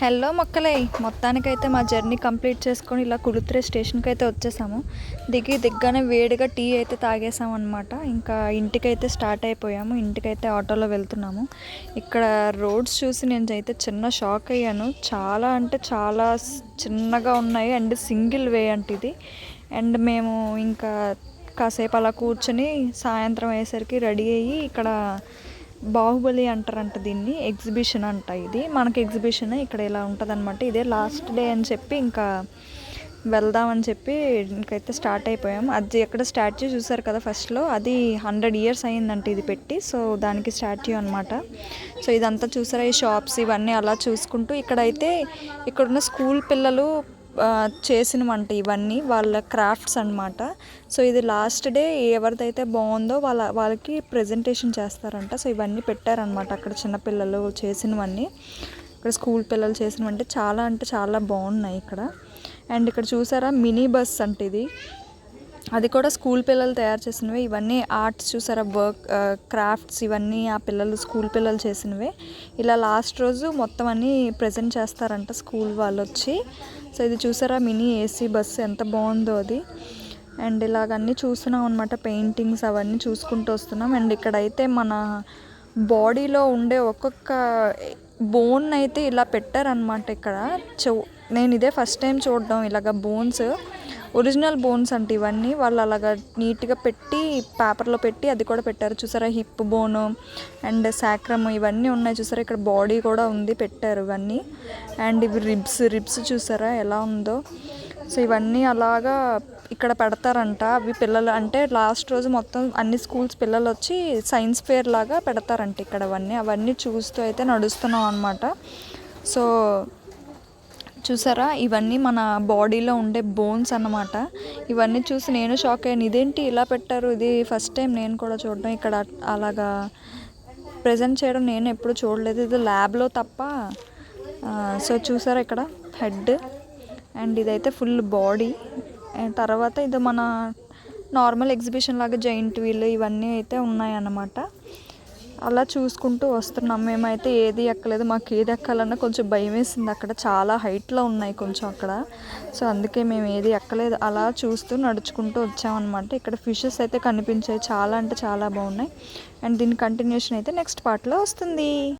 Hello మొక్కలే మొత్తానికైతే మా జర్నీ కంప్లీట్ చేసుకొని ఇలా కుడుత్రే స్టేషన్కి అయితే వచ్చేసాము. దిగి దిగ్గానే వేడిగా టీ అయితే తాగేసాం అనమాట ఇంకా ఇంటికైతే స్టార్ట్ అయిపోయాము. ఇంటికైతే ఆటోలో వెళ్తున్నాము. ఇక్కడ రోడ్స్ చూసి నేను అయితే చిన్న షాక్ అయ్యాను. చాలా అంటే చాలా చిన్నగా ఉన్నాయి అండ్ సింగిల్ వే అంటే ఇది. అండ్ మేము ఇంకా కాసేపు అలా కూర్చొని సాయంత్రం అయ్యేసరికి రెడీ అయ్యి ఇక్కడ బాహుబలి అంటారంట దీన్ని ఎగ్జిబిషన్ అంట ఇది. మనకి ఎగ్జిబిషన్ ఇక్కడ ఇలా ఉంటుంది అనమాట ఇదే లాస్ట్ డే అని చెప్పి ఇంకా వెళ్దామని చెప్పి ఇంకైతే స్టార్ట్ అయిపోయాం. అది ఎక్కడ స్టాట్యూ చూసారు కదా ఫస్ట్లో? అది హండ్రెడ్ ఇయర్స్ అయ్యిందంట ఇది పెట్టి. సో దానికి స్టాట్యూ అనమాట సో ఇదంతా చూసారా? ఈ షాప్స్ ఇవన్నీ అలా చూసుకుంటూ ఇక్కడైతే ఇక్కడున్న స్కూల్ పిల్లలు చేసినవంట ఇవన్నీ వాళ్ళ క్రాఫ్ట్స్ అన్నమాట. సో ఇది లాస్ట్ డే ఎవరిదైతే బాగుందో వాళ్ళ వాళ్ళకి ప్రజెంటేషన్ చేస్తారంట. సో ఇవన్నీ పెట్టారనమాట అక్కడ చిన్నపిల్లలు చేసినవన్నీ. ఇక్కడ స్కూల్ పిల్లలు చేసినవంటే చాలా అంటే చాలా బాగున్నాయి ఇక్కడ. అండ్ ఇక్కడ చూసారా మినీ బస్ అంటే ఇది అది కూడా స్కూల్ పిల్లలు తయారు చేసినవే. ఇవన్నీ ఆర్ట్స్ చూసారా? వర్క్ క్రాఫ్ట్స్ ఇవన్నీ ఆ పిల్లలు స్కూల్ పిల్లలు చేసినవే. ఇలా లాస్ట్ రోజు మొత్తం అన్నీ ప్రజెంట్ చేస్తారంట స్కూల్ వాళ్ళు వచ్చి సో ఇది చూసారా? మినీ ఏసీ బస్సు ఎంత బాగుందో అది. అండ్ ఇలాగన్నీ చూస్తున్నాం అనమాట పెయింటింగ్స్ అవన్నీ చూసుకుంటూ వస్తున్నాం. అండ్ ఇక్కడైతే మన బాడీలో ఉండే ఒక్కొక్క బోన్ అయితే ఇలా పెట్టారనమాట ఇక్కడ. చూ నేను ఇదే ఫస్ట్ టైం చూడడం ఇలాగ బోన్స్. ఒరిజినల్ బోన్స్ అంటే ఇవన్నీ వాళ్ళు అలాగా నీట్గా పెట్టి పేపర్లో పెట్టి అది కూడా పెట్టారు. చూసారా? హిప్ బోను అండ్ సాక్రమ్ ఇవన్నీ ఉన్నాయి. చూసారా? ఇక్కడ బాడీ కూడా ఉంది పెట్టారు ఇవన్నీ. అండ్ ఇవి రిబ్స్ రిబ్స్ చూసారా? ఎలా ఉందో. సో ఇవన్నీ అలాగా ఇక్కడ పెడతారంట. అవి పిల్లలు అంటే లాస్ట్ రోజు మొత్తం అన్ని స్కూల్స్ పిల్లలు వచ్చి సైన్స్ ఫేర్ లాగా పెడతారంట ఇక్కడ అవన్నీ. అవన్నీ చూస్తూ అయితే నడుస్తున్నాం అనమాట సో చూసారా? ఇవన్నీ మన బాడీలో ఉండే బోన్స్ అన్నమాట. ఇవన్నీ చూసి నేను షాక్ అయ్యాను. ఇదేంటి ఇలా పెట్టారు? ఇది ఫస్ట్ టైం నేను కూడా చూడడం. ఇక్కడ అలాగా ప్రజెంట్ చేయడం నేను ఎప్పుడు చూడలేదు. ఇది ల్యాబ్లో తప్ప సో చూసారా ఇక్కడ? హెడ్. అండ్ ఇదైతే ఫుల్ బాడీ. అండ్ తర్వాత ఇది మన నార్మల్ ఎగ్జిబిషన్ లాగా జైంట్ వీల్ ఇవన్నీ అయితే ఉన్నాయన్నమాట. అలా చూసుకుంటూ వస్తున్నాం. మేమైతే ఏది ఎక్కలేదు. మాకు ఏది ఎక్కాలన్నా కొంచెం భయం వేసింది అక్కడ చాలా హైట్లో ఉన్నాయి కొంచెం అక్కడ. సో అందుకే మేము ఏది ఎక్కలేదు. అలా చూస్తూ నడుచుకుంటూ వచ్చామన్నమాట. ఇక్కడ ఫిషెస్ అయితే కనిపించాయి. చాలా అంటే చాలా బాగున్నాయి. అండ్ దీని కంటిన్యూషన్ అయితే నెక్స్ట్ పార్ట్లో వస్తుంది.